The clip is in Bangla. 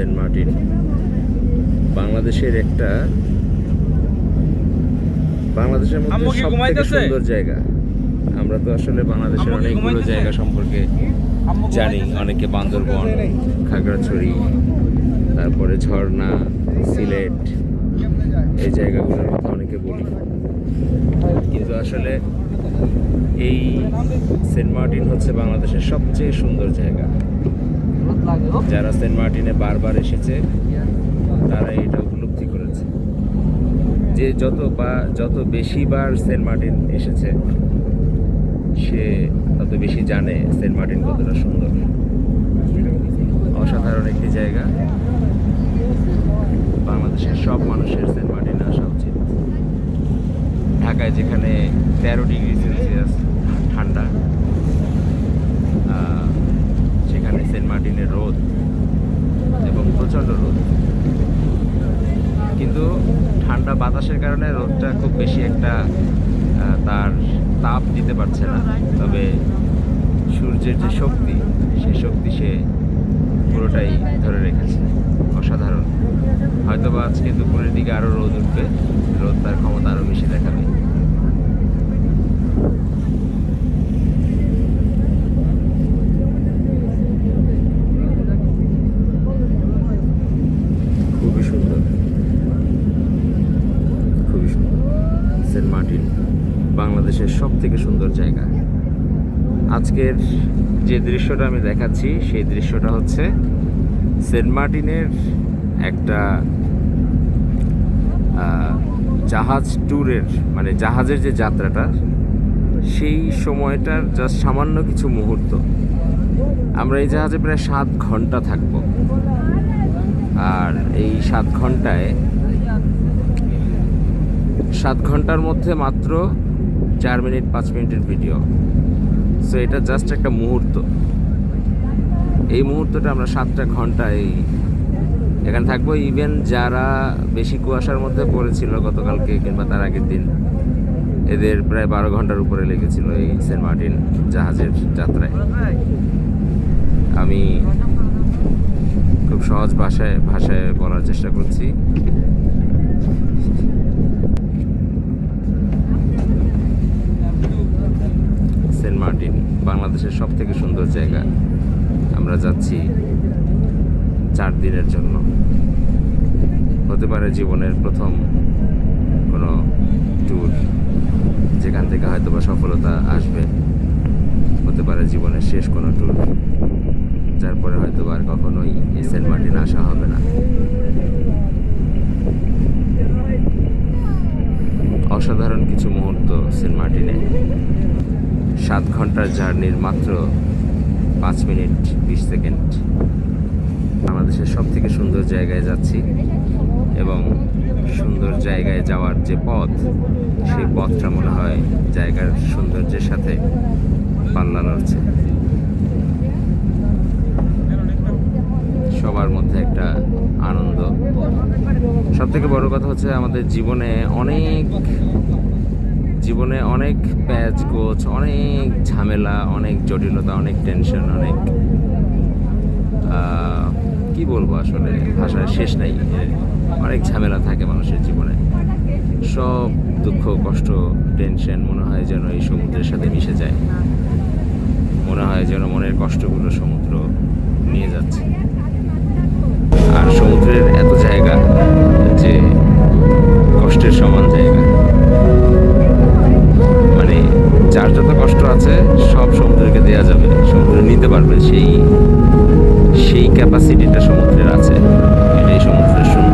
Saint Martin. বাংলাদেশের একটা বাংলাদেশের মধ্যে আম্মু কি সব থেকে ঘুমাইতেছে? সুন্দর জায়গা। আমরা তো আসলে বাংলাদেশের অনেকগুলো জায়গা সম্পর্কে জানি। অনেকে বান্দরবন খাগড়াছড়ি তারপরে ঝর্ণা সিলেট এই জায়গাগুলোর কথা অনেকে বলি। কিন্তু আসলে এই সেন্ট মার্টিন হচ্ছে বাংলাদেশের সবচেয়ে সুন্দর জায়গা। যারা সেন্ট মার্টিনে বারবার এসেছে, তারা এটা উপলব্ধি করেছে। যে যত বা, যত বেশি বার সেন্ট মার্টিন এসেছে, সে তত বেশি জানে সেন্ট মার্টিন কতটা সুন্দর। অসাধারণ একটি জায়গা। বাংলাদেশের সব মানুষের সেন্ট মার্টিনে আসা উচিত। ঢাকায় যেখানে তেরো ডিগ্রি সেলসিয়াস, ঠান্ডা আহ, সেখানে সেন্ট মার্টিনের রোদ এবং রোদ। কিন্তু ঠান্ডা বাতাসের কারণে রোদটা খুব বেশি একটা তার তাপ দিতে পারছে না। তবে সূর্যের যে শক্তি সে শক্তি সে পুরোটাই ধরে রেখেছে। অসাধারণ। হয়তোবা আজকে দুপুরের দিকে আরও রোদ উঠবে। রোদ তার ক্ষমতা আরও বেশি দেখাবে খুবই সুন্দর খুবই সুন্দর সেন্ট মার্টিন বাংলাদেশের সব থেকে সুন্দর জায়গা। আজকের যে দৃশ্যটা আমি দেখাচ্ছি, সেই দৃশ্যটা হচ্ছে সেন্ট মার্টিনের একটা জাহাজ ট্যুরের মানে জাহাজের যে যাত্রাটা, সেই সময়টার জাস্ট সামান্য কিছু মুহূর্ত। আমরা এই জাহাজে প্রায় সাত ঘণ্টা থাকব। আর এই সাত ঘন্টায়, সাত ঘণ্টার মধ্যে মাত্র চার মিনিট, পাঁচ মিনিটের ভিডিও সো এটা জাস্ট একটা মুহূর্ত। এই মুহূর্তটা আমরা সাতটা ঘণ্টা এই এখানে থাকব। ইভেন যারা বেশি কুয়াশার মধ্যে পড়েছিল গতকালকে কিংবা তার আগের দিন, এদের প্রায় বারো ঘণ্টার উপরে লেগেছিল এই সেন্ট মার্টিন জাহাজের যাত্রায়। আমি খুব সহজ ভাষায় ভাষায় বলার চেষ্টা করছি সেন্ট মার্টিন বাংলাদেশের সব থেকে সুন্দর জায়গা। আমরা যাচ্ছি চার দিনের জন্য। হতে পারে জীবনের প্রথম কোনো ট্যুর যেখান থেকে হয়তো বা সফলতা আসবে। হতে পারে জীবনের শেষ কোনো ট্যুর যার পরে হয়তো আর কখনোই এই সেন্ট মার্টিন আসা হবে না। অসাধারণ কিছু মুহূর্ত সেন্ট মার্টিনে। সাত ঘণ্টার জার্নির মাত্র পাঁচ মিনিট বিশ সেকেন্ড। বাংলাদেশের সব থেকে সুন্দর জায়গায় যাচ্ছি এবং সুন্দর জায়গায় যাওয়ার যে পথ, সেই পথটা মনে হয় জায়গার সৌন্দর্যের সাথে পাল্লা লড়ছে সবার মধ্যে একটা আনন্দ। সব থেকে বড় কথা হচ্ছে আমাদের জীবনে অনেক জীবনে অনেক প্যাচ গোছ, অনেক ঝামেলা, অনেক জটিলতা, অনেক টেনশন অনেক কি বলব আসলে? ভাষার শেষ নাই। অনেক ঝামেলা থাকে মানুষের জীবনে। সব দুঃখ, কষ্ট টেনশন মনে হয় যেন এই সমুদ্রের সাথে মিশে যায়। মনে হয় যেন মনের কষ্টগুলো সমুদ্র নিয়ে যাচ্ছে। আর সমুদ্রের এত জায়গা যে কষ্টের সমান যার যত কষ্ট আছে, সব সমুদ্রকে দেওয়া যাবে। সমুদ্র নিতে পারবে সেই সেই ক্যাপাসিটিটা সমুদ্রের আছে। এটাই সমুদ্রের সুন্দর